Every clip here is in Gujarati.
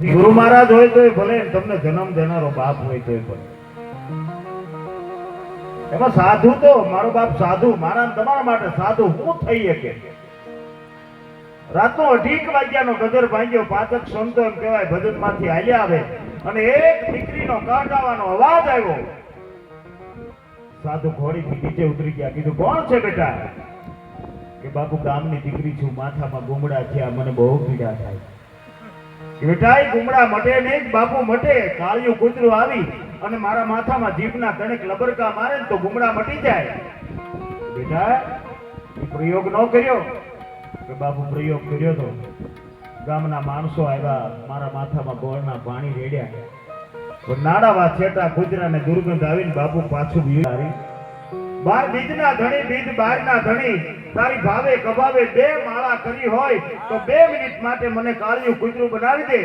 ગુરુ મહારાજ હોય તો ભલે, તમને જન્મ દેનારો બાપ હોય તો ભલે. એમાં સાધુ તો, મારો બાપ સાધુ, મારા તમારા માટે સાધુ, હું થઈ શકે? રાતનો અઢીક વાગ્યાનો ગજર ભાંગ્યો, પાચક સંતો એમ કહેવાય ભજનમાંથી હાલ્યા આવે, અને એક દીકરીનો કાઢાવાનો અવાજ આવ્યો. સાધુ ઘોડીથી નીચે ઉતરી ગયા, કીધું, કોણ છે બેટા? કે, બાપુ, ગામની દીકરી છું, માથામાં ગુમડા થયા, મને બહુ પીડા થાય. વિઠાઈ ગુમડા મટે નહીં બાપુ મટે. કાળિયું કૂતરું આવી અને મારા માથામાં જીભના કણેક લબરકા મારે તો ગુમડા મટી જાય. બેટા પ્રયોગ ન કર્યો. કે બાપુ પ્રયોગ કર્યો તો ગામના માણસો આવ્યા, મારા માથામાં ગોળના પાણી રેડ્યા. નાડાવા છેટા કૂતરાને દુર્ગંધ આવીને બાપુ પાછું બીમારી બાર બીજના ધણી, બીજ બારના ધણી. તારી ભાવે કભાવે બે માળા કરી હોય તો બે મિનિટ માટે મને કાળિયું કૂતરું બનાવી દે.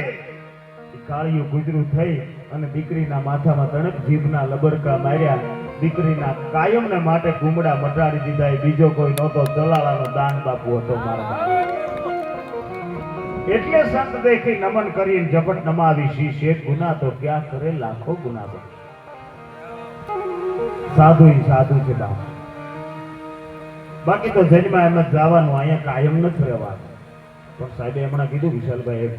કાળિયું કૂતરું થઈ અને દીકરીના માથામાં તણક જીભના લબરકા માર્યા. દીકરીના કાયમને માટે ગુમડા મટાડી દીધા. બીજો કોઈ નહોતો. જલાળાનો દાન બાપુ હતો મારા એટલે સંત દેખી નમન કરીને ઝપટ નમાવી. શી એક ગુના તો ક્યાં કરે? લાખો ગુના બને. સાધુ સાધુ છે બાપ. બાકી તો જન્મા એમ જવાનું, અહીંયા કાયમ નથી રહેવાનું. પણ સાહેબે હમણાં કીધું વિશાલભાઈ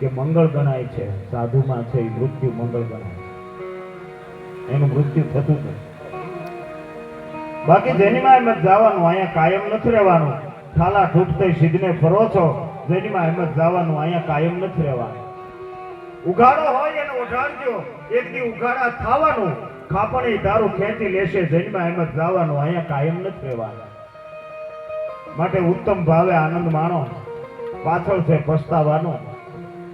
કે મંગળ ગણાય છે, સાધુમાં છે મૃત્યુ મંગળ ગણાય. એનું મૃત્યુ થતું નથી. બાકી જન્મા એમ જવાનું, અહીંયા કાયમ નથી રહેવાનું. થાલા ઠૂઠતે સિદ્ધને ફરો છો જન્મા એમ જવાનું, અહીંયા કાયમ નથી રહેવાનું. ઉઘાડો હોય એને ઉઘાડજો. એક દી ઉઘાડા થાવાનું. ખાપણી તારું ખેંચી લેશે જન્મા એમ જ જવાનું. અહીંયા કાયમ નથી રહેવાનું. માટે ઉત્તમ ભાવે આનંદ માણો. પાછળ છે પસ્તાવાનો.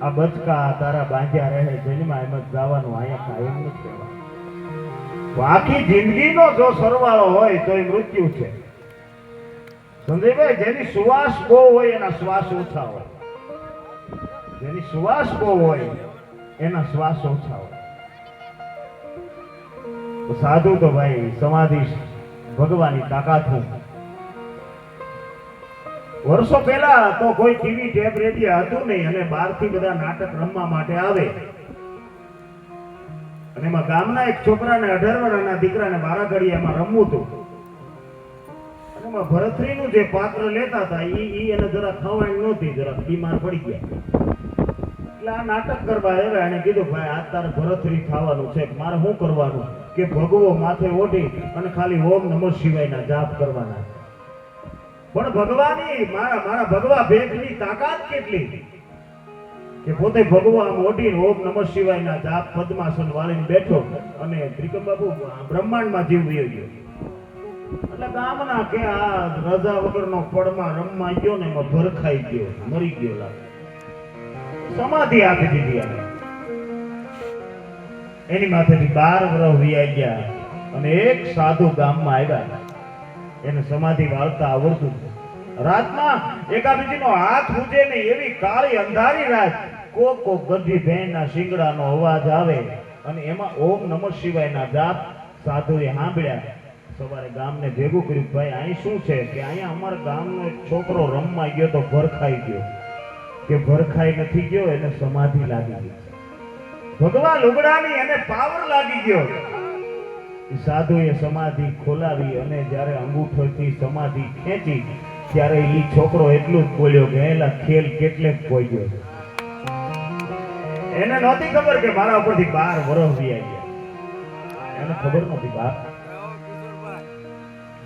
આ બચકા તારા બાંધ્યા રહે જન્મા એમ જ જવાનું. અહીંયા કાયમ નથી રહેવાનું. આખી જિંદગીનો જો સરવાળો હોય તો એ મૃત્યુ છે. સંજયભાઈ, જેની સુવાસ બહુ હોય, એના શ્વાસ ઓછા હોય. જેની સુવાસ બહુ હોય, એના શ્વાસ ઓછા હોય. સાધુ તો ભાઈ, સમાધિ ભગવાનની તાકાત હું. વર્ષો પહેલા તો કોઈ ટીવી ટેપ રેડિયો હતું નહીં અને બહારથી બધા નાટક રમવા માટે આવે. અને એમાં ગામના એક છોકરાને અઢાર વર્ષના દીકરાને બારાગડિયામાં રમવું હતું. અને એમાં ભરતરીનું જે પાત્ર લેતા હતા એ એ એને જરા ખવાય નહોતી, જરા બીમાર પડી ગયા. એટલે આ નાટક કરવા આવ્યા એને કીધું ભાઈ, આ તારે ભરતરી ખાવાનું છે, મારે શું કરવાનું? કે ભગવો માથે ઓઢી અને ખાલી ઓમ નમો શિવાયના જાપ કરવાના. પણ ભગવાની મારા મારા ભગવા ભેટની તાકાત કેટલી? કે પોતે ભગવાન ઓઢીને ઓમ નમો શિવાયના જાપ પદ્માસન વાળીને બેઠો અને ત્રિકમ બાબુ બ્રહ્માંડમાં જીવ વયો ગયો. એટલે ગામના કે આ રજા વગરનો પડમાં રમવા ગયો ને એમાં ભરખાઈ ગયો, મરી ગયો લાગે. સમાધિ આપી દીધી એને. એની માથેથી બાર ગ્રહ વીઆઈ ગયા અને એક સાધુ ગામમાં આવ્યા. એને સમાધિ વાળતા આવડતું. રાતમાં એકાબીજીનો હાથ ઉજે ને એવી કાળી અંધારી રાત કોક કોક ગંધી ભેણના શિંગડાનો અવાજ આવે અને એમાં ઓમ નમઃ શિવાયના જાપ સાધુએ સાંભળ્યા. સવારે ગામને ભેગું કર્યું, ભાઈ, અહીં શું છે? કે અહીંયા અમારા ગામનો એક છોકરો રમવા ગયો તો ભરખાઈ ગયો. કે ભરખાઈ નથી ગયો, એને સમાધિ લાગી ગઈ. ભગવાન ઉગડાની એને પાવર લાગી ગયો. સાધુએ સમાધિ ખોલાવી અને જ્યારે અંગૂઠોથી સમાધિ ખેંચી, ત્યારે એ છોકરો એટલું જ બોલ્યો કે એલા, ખેલ કેટલે કોઈ ગયો એને નહોતી ખબર કે મારા ઉપરથી બાર વર્ષ વી ગયા. એને ખબર નહોતી બાર.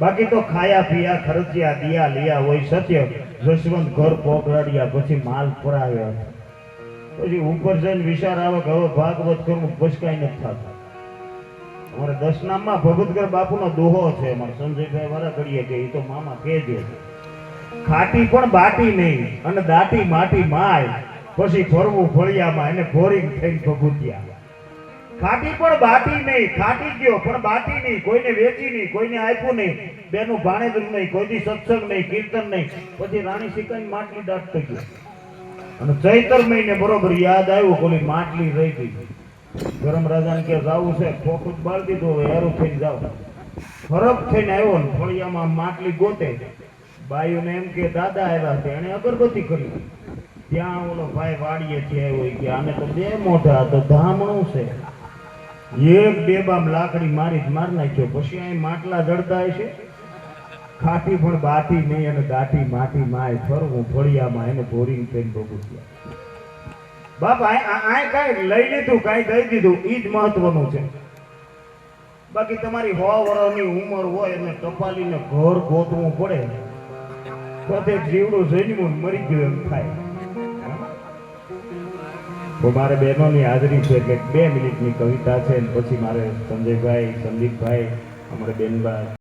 બાકી તો ખાયા, પીયા, ખર્ચ્યા, દિયા, લિયા હોય સત્ય. જશવંત ઘર પોકરાડ્યા પછી માલ પરાવ્યા પછી ઉપર જઈને વિચાર આવે કે હવે ભાગવત કરવું બસકાઈ નથી થતું. અમારે દશનામમાં ભગતગર બાપુનો દોહો છે, અમારે સંજયભાઈ વાળા કરીએ કે એ તો મામા કહેજો ખાટી પણ બાટી નહીં અને દાટી માટી માય, પછી ફરવું ફળિયામાં એને ફોરિંગ થઈને ભગુત્યા ખાટી પણ બાટી નહીં, ખાટી ગયો, પણ બાટી નહીં, કોઈને વેચી નહીં, કોઈને આપ્યું નહીં, બેનું ભાણેજું નહીં કોઈથી સત્સંગ નહીં, કીર્તન નહીં, પછી રાણી સિકાઈ માટલી થઈ ગયો અને ચૈતર મહિને બરોબર યાદ આવ્યું કે માટલી રહી ગઈ. ગરમ રાજાને કે જાવું છે ખોખું બાળ દીધું, હવે હેરું થઈને જાવ ફરક થઈને આવ્યો ને ફળિયામાં માટલી ગોતે. બાયુને એમ કે, દાદા આવ્યા છે એને અગરબત્તી કરી. ત્યાં ઓલો ભાઈ વાડીએ થી આવ્યો કે, આને તો બે મોઢા તો ધામણું છે. એક ડેબામ લાકડી મારી જ માર નાખ્યો, પછી અહીં માટલા જડતા છે ખાટી પણ બાટી નહીં અને દાટી માટી માય ફરવું ફળિયામાં એને ભોરીને થઈને ભોગું બાપ, આ કાંઈ લઈ લીધું, કાંઈ દઈ દીધું એ જ મહત્વનું છે. બાકી તમારી હો વર્ષની ઉંમર હોય અને ટપાલીને ઘર ગોતવું પડે. તો તે જીવડું જન્મું મરી ગયું એમ થાય. મારે બહેનોની હાજરી છે એટલે બે મિનિટની કવિતા છે પછી મારે સંજયભાઈ, સંદીપભાઈ, અમારે બેનબા